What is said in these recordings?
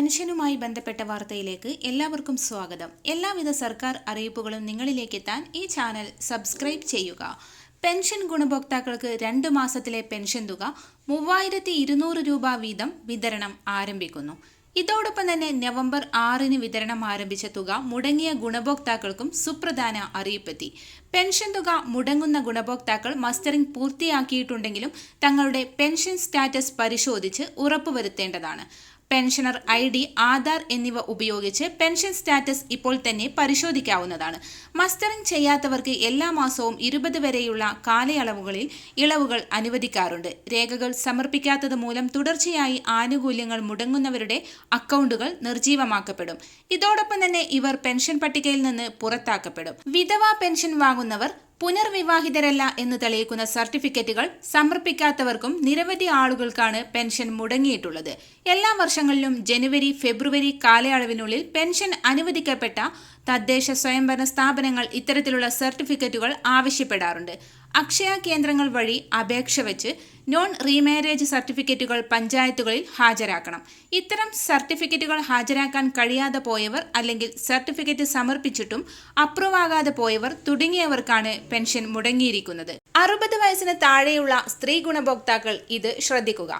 പെൻഷനുമായി ബന്ധപ്പെട്ട വാർത്തയിലേക്ക് എല്ലാവർക്കും സ്വാഗതം. എല്ലാവിധ സർക്കാർ അറിയിപ്പുകളും നിങ്ങളിലേക്ക് എത്താൻ ഈ ചാനൽ സബ്സ്ക്രൈബ് ചെയ്യുക. പെൻഷൻ ഗുണഭോക്താക്കൾക്ക് രണ്ട് മാസത്തിലെ പെൻഷൻ തുക മൂവായിരത്തി ഇരുന്നൂറ് രൂപ വീതം വിതരണം ആരംഭിക്കുന്നു. ഇതോടൊപ്പം തന്നെ നവംബർ ആറിന് വിതരണം ആരംഭിച്ച തുക മുടങ്ങിയ ഗുണഭോക്താക്കൾക്കും സുപ്രധാന അറിയിപ്പെത്തി. പെൻഷൻ തുക മുടങ്ങുന്ന ഗുണഭോക്താക്കൾ മസ്റ്ററിംഗ് പൂർത്തിയാക്കിയിട്ടുണ്ടെങ്കിലും തങ്ങളുടെ പെൻഷൻ സ്റ്റാറ്റസ് പരിശോധിച്ച് ഉറപ്പുവരുത്തേണ്ടതാണ്. പെൻഷനർ ഐ ഡി ആധാർ എന്നിവ ഉപയോഗിച്ച് പെൻഷൻ സ്റ്റാറ്റസ് ഇപ്പോൾ തന്നെ പരിശോധിക്കാവുന്നതാണ്. മസ്റ്ററിംഗ് ചെയ്യാത്തവർക്ക് എല്ലാ മാസവും ഇരുപത് വരെയുള്ള കാലയളവുകളിൽ ഇളവുകൾ അനുവദിക്കാറുണ്ട്. രേഖകൾ സമർപ്പിക്കാത്തത് മൂലം തുടർച്ചയായി ആനുകൂല്യങ്ങൾ മുടങ്ങുന്നവരുടെ അക്കൗണ്ടുകൾ നിർജീവമാക്കപ്പെടും ഇതോടൊപ്പം തന്നെ ഇവർ പെൻഷൻ പട്ടികയിൽ നിന്ന് പുറത്താക്കപ്പെടും. വിധവാ പെൻഷൻ വാങ്ങുന്നവർ പുനർവിവാഹിതരല്ല എന്ന് തെളിയിക്കുന്ന സർട്ടിഫിക്കറ്റുകൾ സമർപ്പിക്കാത്തവർക്കും നിരവധി ആളുകൾക്കാണ് പെൻഷൻ മുടങ്ങിയിട്ടുള്ളത്. എല്ലാ വർഷങ്ങളിലും ജനുവരി ഫെബ്രുവരി കാലയളവിനുള്ളിൽ പെൻഷൻ അനുവദിക്കപ്പെട്ട തദ്ദേശ സ്വയംഭരണ സ്ഥാപനങ്ങൾ ഇത്തരത്തിലുള്ള സർട്ടിഫിക്കറ്റുകൾ ആവശ്യപ്പെടാറുണ്ട്. അക്ഷയ കേന്ദ്രങ്ങൾ വഴി അപേക്ഷ വെച്ച് നോൺ റീമാരേജ് സർട്ടിഫിക്കറ്റുകൾ പഞ്ചായത്തുകളിൽ ഹാജരാക്കണം. ഇത്തരം സർട്ടിഫിക്കറ്റുകൾ ഹാജരാക്കാൻ കഴിയാതെ പോയവർ അല്ലെങ്കിൽ സർട്ടിഫിക്കറ്റ് സമർപ്പിച്ചിട്ടും അപ്രൂവ് ആകാതെ പോയവർ തുടങ്ങിയവർക്കാണ് പെൻഷൻ മുടങ്ങിയിരിക്കുന്നത്. അറുപത് വയസ്സിന് താഴെയുള്ള സ്ത്രീ ഗുണഭോക്താക്കൾ ഇത് ശ്രദ്ധിക്കുക.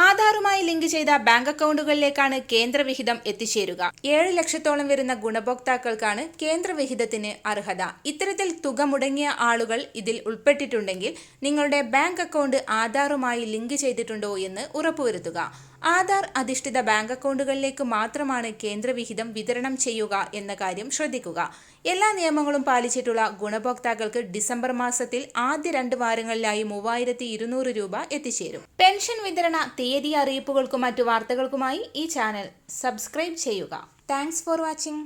ആധാറുമായി ലിങ്ക് ചെയ്ത ബാങ്ക് അക്കൗണ്ടുകളിലേക്കാണ് കേന്ദ്രവിഹിതം എത്തിച്ചേരുക. ഏഴ് ലക്ഷത്തോളം വരുന്ന ഗുണഭോക്താക്കൾക്കാണ് കേന്ദ്രവിഹിതത്തിന് അർഹത. ഇത്തരത്തിൽ തുക മുടങ്ങിയ ആളുകൾ ഇതിൽ ഉൾപ്പെട്ടിട്ടുണ്ടെങ്കിൽ നിങ്ങളുടെ ബാങ്ക് അക്കൗണ്ട് ആധാറുമായി ലിങ്ക് ചെയ്തിട്ടുണ്ടോ എന്ന് ഉറപ്പുവരുത്തുക. ആധാർ അധിഷ്ഠിത ബാങ്ക് അക്കൗണ്ടുകളിലേക്ക് മാത്രമാണ് കേന്ദ്രവിഹിതം വിതരണം ചെയ്യുക എന്ന കാര്യം ശ്രദ്ധിക്കുക. എല്ലാ നിയമങ്ങളും പാലിച്ചിട്ടുള്ള ഗുണഭോക്താക്കൾക്ക് ഡിസംബർ മാസത്തിൽ ആദ്യ രണ്ട് വാരങ്ങളിലായി മൂവായിരത്തി ഇരുന്നൂറ് രൂപ എത്തിച്ചേരും. പെൻഷൻ വിതരണ തീയതി അറിയിപ്പുകൾക്കും മറ്റു വാർത്തകൾക്കുമായി ഈ ചാനൽ സബ്സ്ക്രൈബ് ചെയ്യുക. Thanks for watching.